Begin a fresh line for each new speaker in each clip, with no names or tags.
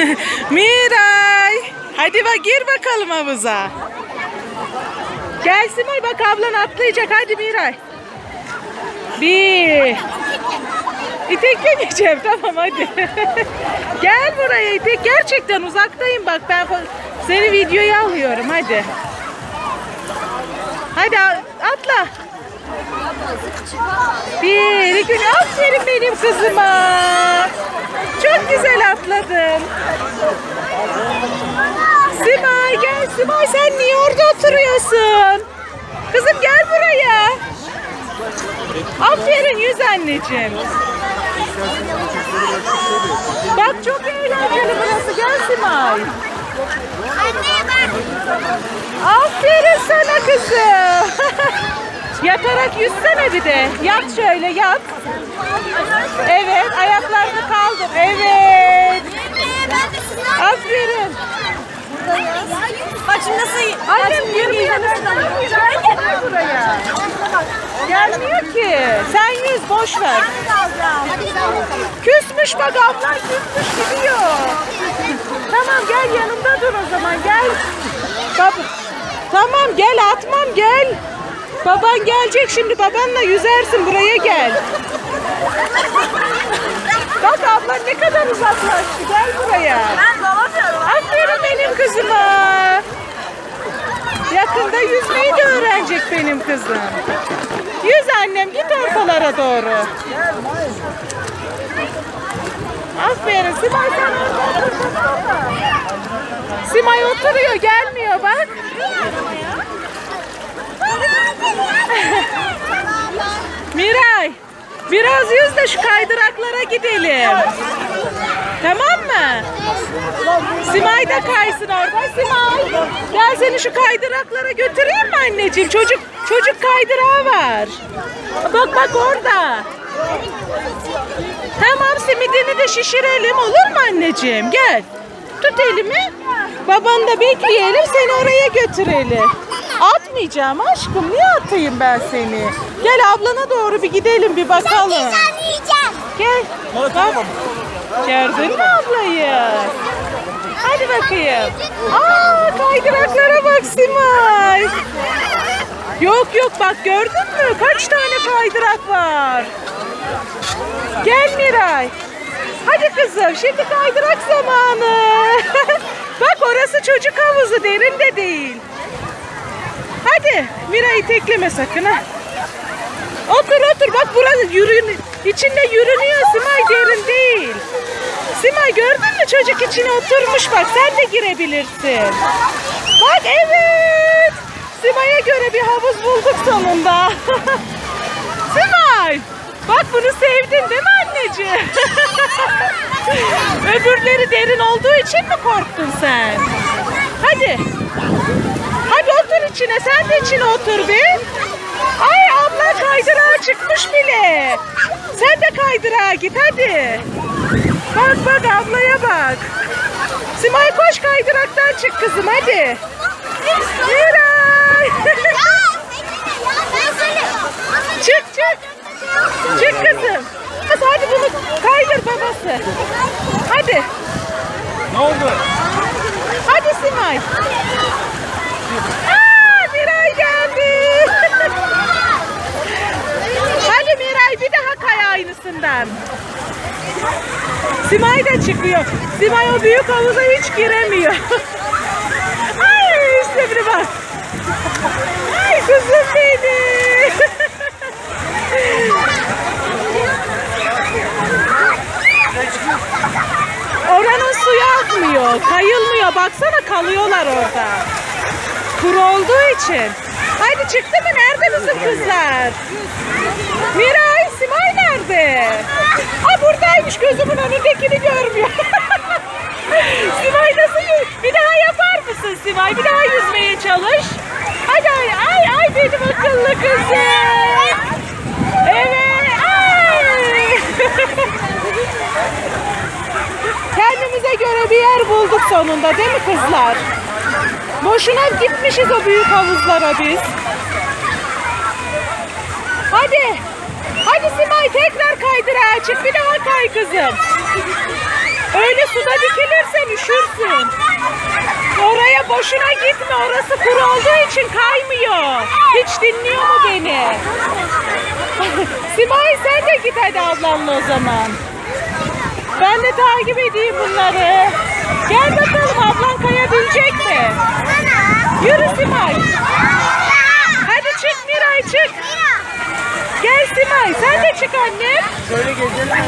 Miray. Hadi bak gir bakalım havuza. Gel Simay bak ablan atlayacak. Hadi Miray. Bir. İteklemeyeceğim tamam hadi. Gel buraya İpek. Gerçekten uzaktayım bak ben seni videoya alıyorum hadi. Hadi atla. Bir, iki. Aferin benim kızıma. Çok güzel atladın. Simay gel Simay sen niye orada oturuyorsun? Kızım gel buraya. Aferin yüz anneciğim. Bak çok eğlenceli burası gel Simay.
Anne bak.
Aferin sana kızım. Yatarak yüzsene bir de. Yat şöyle yat. Evet ayaklarını kaldır. Evet. Aferin.
Bak şimdi nasıl
Annem yürüyor. Gel buraya. Gelmiyor ki. Sen yüz boş ver. Küsmüş bak ablan küsmüş gidiyor. Tamam gel yanımda dur o zaman gel. Tamam gel atmam gel. Baban gelecek şimdi babanla yüzersin buraya gel. Bak ablan ne kadar uzaklaştı gel buraya.
Ben dalamıyorum.
Aferin benim kızıma. Yakında yüzmeyi de öğrenecek benim kızım. Yüz annem git ortalara doğru. Aferin Simay sen orada. Simay oturuyor gelmiyor bak. Miray biraz yüz de şu kaydıraklara gidelim. Tamam mı? Simay da kaysın orada. Simay gel seni şu kaydıraklara götüreyim mi anneciğim? Çocuk çocuk kaydırağı var. Bak bak orada. Tamam simidini de şişirelim olur mu anneciğim? Gel. Tut elimi. Babanı da bekleyelim seni oraya götürelim. Atmayacağım aşkım. Niye atayım ben seni? Gel ablana doğru bir gidelim bir bakalım.
Sen yiyeceksin.
Gel. Bak. Gördün mü ablayı? Hadi bakayım. Aa kaydıraklara bak Simay. Yok yok bak gördün mü? Kaç tane kaydırak var. Gel Miray. Hadi kızım şimdi kaydırak zamanı. bak orası çocuk havuzu derin de değil. Hadi Miray'ı tekleme sakın ha. Otur otur bak burası yürün içinde yürünüyor Simay derin değil. Simay gördün mü çocuk içine oturmuş bak sen de girebilirsin. Bak evet. Simay'a göre bir havuz bulduk sonunda. Simay bak bunu sevdin değil mi anneciğim? Öbürleri derin olduğu için mi korktun sen? Hadi. İçine sen de içine otur bir. Ay abla kaydırağa çıkmış bile. Sen de kaydırağa git hadi. Bak bak ablaya bak. Simay koş kaydıraktan çık kızım hadi. Miray. çık çık. Çık kızım. Kız hadi bunu kaydır babası. Hadi.
Ne oldu?
Hadi Simay. Aa, Miray geldi. Hadi Miray bir daha kay aynısından. Simay da çıkıyor. Simay o büyük havuza hiç giremiyor. Ay işte bir bak. Ay kızım benim. Oranın suyu akmıyor. Kayılmıyor. Baksana kalıyorlar orada. Kuru olduğu için. Haydi çıktı mı? Nerede bizim kızlar? Miray, Simay nerede? Ha buradaymış. Gözümün önündekini görmüyor. Simay nasıl? Bir daha yapar mısın Simay? Bir daha yüzmeye çalış. Hadi ay ay ay benim akıllı kızım. Evet. Ay. Kendimize göre bir yer bulduk sonunda değil mi kızlar? Boşuna gitmişiz o büyük havuzlara biz. Hadi. Hadi Simay tekrar kaydırağa çık. Bir daha kay kızım. Öyle suda dikilirsen düşürsün. Oraya boşuna gitme. Orası kuru olduğu için kaymıyor. Hiç dinliyor mu beni? Simay sen de git hadi ablanla o zaman. Ben de takip edeyim bunları. Gel bakalım ablan kayabilecek mi? Yürü Simay. Hadi çık Miray çık. Gel Simay sen de çık annem.
Şöyle gezelim.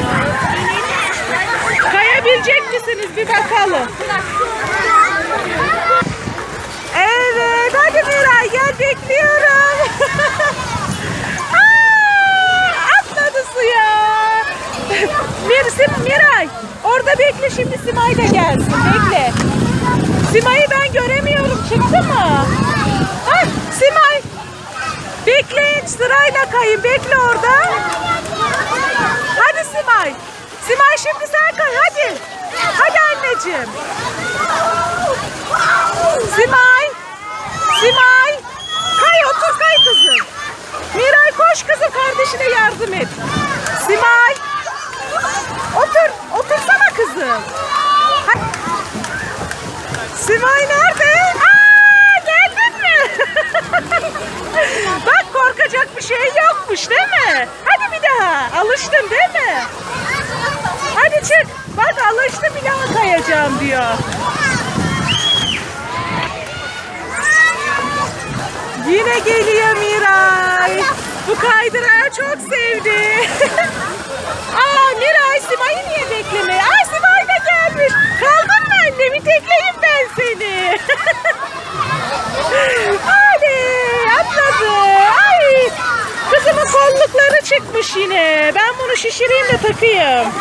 Kayabilecek misiniz bir bakalım. Evet hadi Miray gel bekliyorum. Aa, atladı suya. Mirsim Miray orada bekle şimdi Simay da gelsin bekle. Simay'ı ben göremiyorum çıktı mı? Hah, Simay bekleyin sırayla kayın bekle orada. Hadi Simay. Simay şimdi sen kay hadi. Hadi anneciğim. Simay. Simay. Kay otur kay kızım. Miray koş kızım kardeşine yardım et. Simay. Otur. Otursana kızım. Ha- Simay nerede? Aa, geldin mi? Bak korkacak bir şey yokmuş değil mi? Hadi bir daha. Alıştın değil mi? Hadi çık. Bak alıştı bir daha diyor. Yine geliyor Miray. Bu kaydırağı çok sevdi. Aa Miray Simay'ı niye beklemiyor? Aa Simay da gelmiş. Kaldın mı anne? Bir tekleyeyim ben seni. Hadi atladı. Ay. Kızımın kollukları çıkmış yine. Ben bunu şişireyim de takayım.